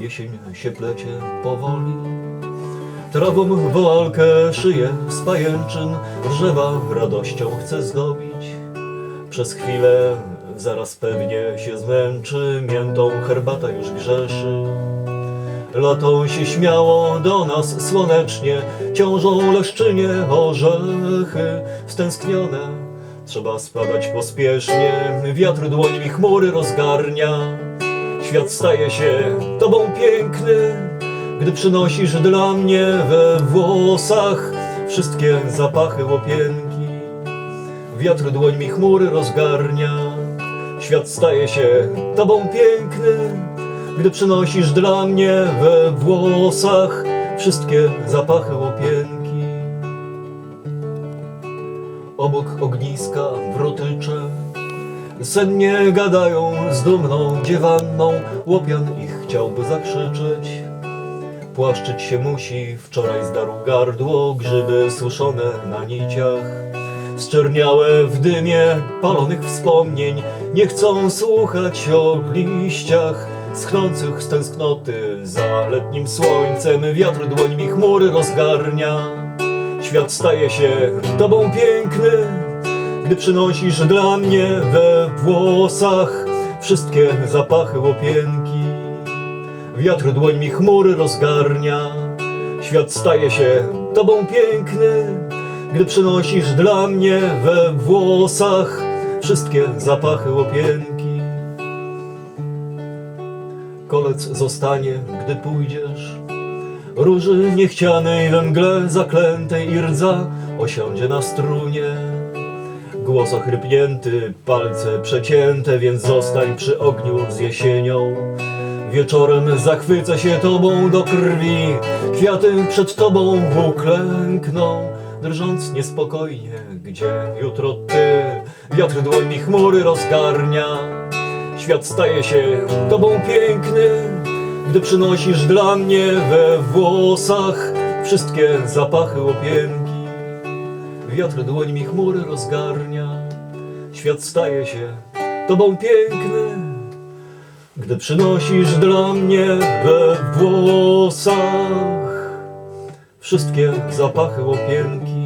jesień się plecie powoli. Trawą walkę szyję z pajęczyn, drzewa radością chcę zdobić. Przez chwilę, zaraz pewnie się zmęczy, miętą herbata już grzeszy. Lato się śmiało do nas słonecznie, ciążą leszczynie orzechy stęsknione. Trzeba spadać pospiesznie, wiatr dłońmi chmury rozgarnia. Świat staje się tobą piękny, gdy przynosisz dla mnie we włosach wszystkie zapachy łopienki. Wiatr dłońmi chmury rozgarnia. Świat staje się tobą piękny, gdy przynosisz dla mnie we włosach wszystkie zapachy łopienki. Obok ogniska wrotycze sennie gadają z dumną dziewanną. Łopian ich chciałby zakrzyczeć. Płaszczyć się musi, wczoraj zdarł gardło, grzyby suszone na niciach. Zczerniałe w dymie palonych wspomnień nie chcą słuchać o liściach schnących z tęsknoty za letnim słońcem. Wiatr dłońmi chmury rozgarnia. Świat staje się tobą piękny, gdy przynosisz dla mnie we włosach wszystkie zapachy łopienki. Wiatr dłońmi chmury rozgarnia. Świat staje się tobą piękny, gdy przynosisz dla mnie we włosach wszystkie zapachy łopienki. Kolec zostanie, gdy pójdziesz. Róży niechcianej we mgle zaklętej i rdza osiądzie na strunie. Głos ochrypnięty, palce przecięte, więc zostań przy ogniu z jesienią. Wieczorem zachwycę się tobą do krwi, kwiaty przed tobą uklękną, drżąc niespokojnie, gdzie jutro ty, wiatr dłońmi chmury rozgarnia. Świat staje się tobą piękny, gdy przynosisz dla mnie we włosach wszystkie zapachy łopienki. Wiatr dłońmi chmury rozgarnia, świat staje się tobą piękny, gdy przynosisz dla mnie we włosach wszystkie zapachy łopienki.